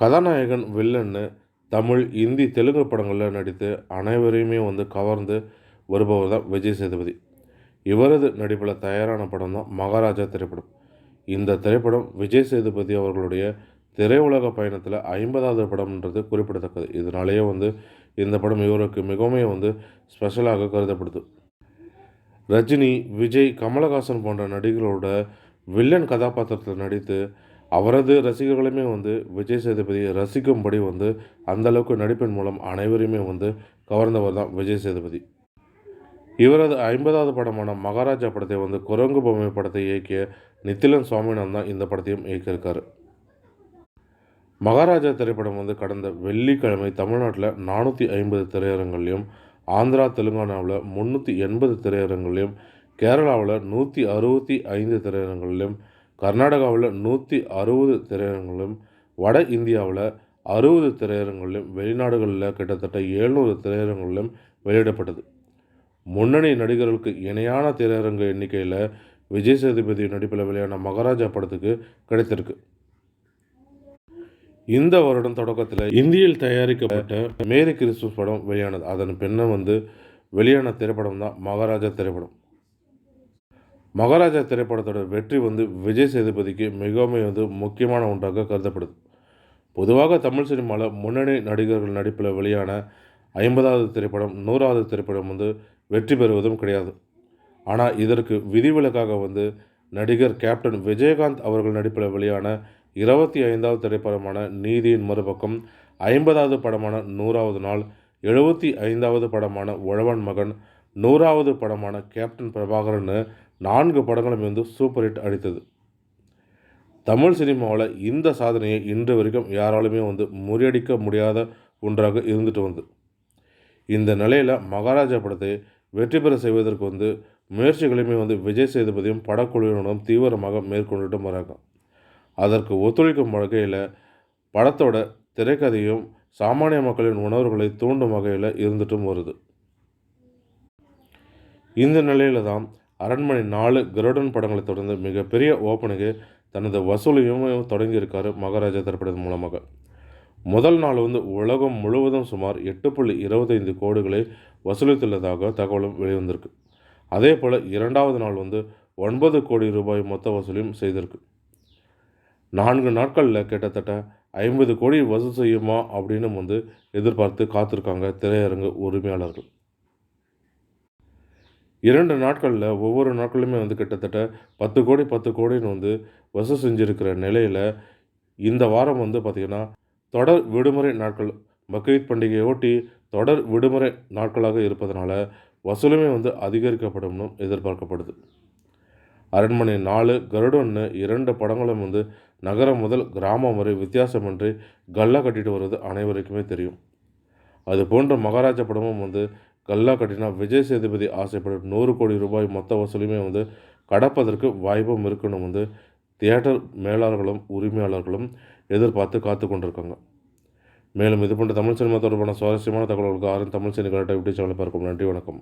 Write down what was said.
கதாநாயகன் வில்லன்னு தமிழ் இந்தி தெலுங்கு படங்களில் நடித்து அனைவரையுமே வந்து கவர்ந்து வருபவர் தான் விஜய் சேதுபதி. இவரது நடிப்பில் தயாரான படம் தான் மகாராஜா திரைப்படம். இந்த திரைப்படம் விஜய் சேதுபதி அவர்களுடைய திரையுலக பயணத்தில் ஐம்பதாவது படம்ன்றது குறிப்பிடத்தக்கது. இதனாலேயே வந்து இந்த படம் இவருக்கு மிகவும் வந்து ஸ்பெஷலாக கருதப்படுது. ரஜினி விஜய் கமலஹாசன் போன்ற நடிகர்களோட வில்லன் கதாபாத்திரத்தில் நடித்து அவரது ரசிகர்களுமே வந்து விஜய் சேதுபதி ரசிக்கும்படி வந்து அந்தளவுக்கு நடிப்பின் மூலம் அனைவரையுமே வந்து கவர்ந்தவர் தான் விஜய் சேதுபதி. இவரது ஐம்பதாவது படமான மகாராஜா படத்தை வந்து குரங்கு பொம்மை படத்தை இயக்கிய நித்திலன் சுவாமிநாதன் தான் இந்த படத்தையும் இயக்கியிருக்கார். மகாராஜா திரைப்படம் வந்து கடந்த வெள்ளிக்கிழமை தமிழ்நாட்டில் நானூற்றி ஐம்பது திரையரங்குலையும் ஆந்திரா தெலுங்கானாவில் முந்நூற்றி எண்பது திரையரங்குலையும் கேரளாவில் நூற்றி அறுபத்தி ஐந்து திரையரங்குகளிலும் கர்நாடகாவில் நூற்றி அறுபது திரையரங்குகளும் வட இந்தியாவில் அறுபது திரையரங்குகளிலும் வெளிநாடுகளில் கிட்டத்தட்ட எழுநூறு திரையரங்குகளிலும் வெளியிடப்பட்டது. முன்னணி நடிகர்களுக்கு இணையான திரையரங்கு எண்ணிக்கையில் விஜய் சேதுபதி நடிப்பில் வெளியான மகாராஜா படத்துக்கு கிடைத்திருக்கு. இந்த வருடம் தொடக்கத்தில் இந்தியில் தயாரிக்கப்பட்ட மேரி கிறிஸ்துமஸ் படம் வெளியானது. அதன் பின்னர் வந்து வெளியான திரைப்படம் தான் மகாராஜா திரைப்படம். மகாராஜா திரைப்படத்தோட வெற்றி வந்து விஜய் சேதுபதிக்கு மிகவும் வந்து முக்கியமான ஒன்றாக கருதப்படுது. பொதுவாக தமிழ் சினிமாவில் முன்னணி நடிகர்கள் நடிப்பில் வெளியான ஐம்பதாவது திரைப்படம் நூறாவது திரைப்படம் வந்து வெற்றி பெறுவதும் கிடையாது. ஆனால் இதற்கு விதிவிலக்காக வந்து நடிகர் கேப்டன் விஜயகாந்த் அவர்கள் நடிப்பில் வெளியான இருபத்தி ஐந்தாவது திரைப்படமான நீதியின் மறுபக்கம் ஐம்பதாவது படமான நூறாவது நாள் எழுபத்தி ஐந்தாவது படமான உழவன் மகன் நூறாவது படமான கேப்டன் பிரபாகரன்னு நான்கு படங்களும் இருந்து சூப்பர் ஹிட் அடித்தது. தமிழ் சினிமாவில் இந்த சாதனையை இன்று வரைக்கும் யாராலுமே வந்து முறியடிக்க முடியாத ஒன்றாக இருந்துட்டு வந்து இந்த நிலையில் மகாராஜா படத்தை வெற்றி பெற செய்வதற்கு வந்து முயற்சிகளையுமே வந்து விஜய் சேதுபதியும் படக்குழுவினரும் தீவிரமாக மேற்கொண்டுட்டு வராங்க. அதற்கு ஒத்துழைக்கும் வகையில் படத்தோட திரைக்கதையும் சாமானிய மக்களின் உணர்வுகளை தூண்டும் வகையில் இருந்துட்டும் வருது. இந்த நிலையில் தான் அரண்மனை நாலு கருடன் படங்களை தொடர்ந்து மிகப்பெரிய ஓப்பனுக்கு தனது வசூலையும் தொடங்கியிருக்காரு மகாராஜா திரைப்படத்தின் மூலமாக. முதல் நாள் வந்து உலகம் முழுவதும் சுமார் எட்டு புள்ளி இருபத்தைந்து கோடிகளை வசூலித்துள்ளதாக தகவலும் வெளிவந்திருக்கு. அதே போல் இரண்டாவது நாள் வந்து ஒன்பது கோடி ரூபாய் மொத்த வசூலையும் செய்திருக்கு. நான்கு நாட்களில் கிட்டத்தட்ட ஐம்பது கோடி வசூல் செய்யுமா அப்படின்னு வந்து எதிர்பார்த்து காத்திருக்காங்க திரையரங்கு உரிமையாளர்கள். இரண்டு நாட்களில் ஒவ்வொரு நாட்களுமே வந்து கிட்டத்தட்ட பத்து கோடி பத்து கோடின்னு வந்து வசூல் செஞ்சுருக்கிற நிலையில் இந்த வாரம் வந்து பார்த்திங்கன்னா தொடர் விடுமுறை நாட்கள் பக்ரீத் பண்டிகையை ஒட்டி தொடர் விடுமுறை நாட்களாக இருப்பதனால வசூலுமே வந்து அதிகரிக்கப்படும் எதிர்பார்க்கப்படுது. அரண்மனை நாலு கருடன்னு இரண்டு படங்களும் வந்து நகரம் முதல் கிராமம் வரை வித்தியாசமின்றி கல்லா கட்டிட்டு வருவது அனைவருக்குமே தெரியும். அது போன்ற மகாராஜா படமும் வந்து கல்லா கட்டினா விஜய் சேதுபதி ஆசைப்படும் நூறு கோடி ரூபாய் மொத்த வசூலுமே வந்து கடப்பதற்கு வாய்ப்பும் இருக்கணும் வந்து தியேட்டர் மேலாளர்களும் உரிமையாளர்களும் எதிர்பார்த்து காத்து கொண்டிருக்காங்க. மேலும் இது போன்ற தமிழ் சினிமா தொடர்பான சுவாரஸ்யமான தகவல்களுக்கு ஆரம்ப தமிழ் சினிமா யூடியூப் சேனலில் பார்க்கும் நன்றி வணக்கம்.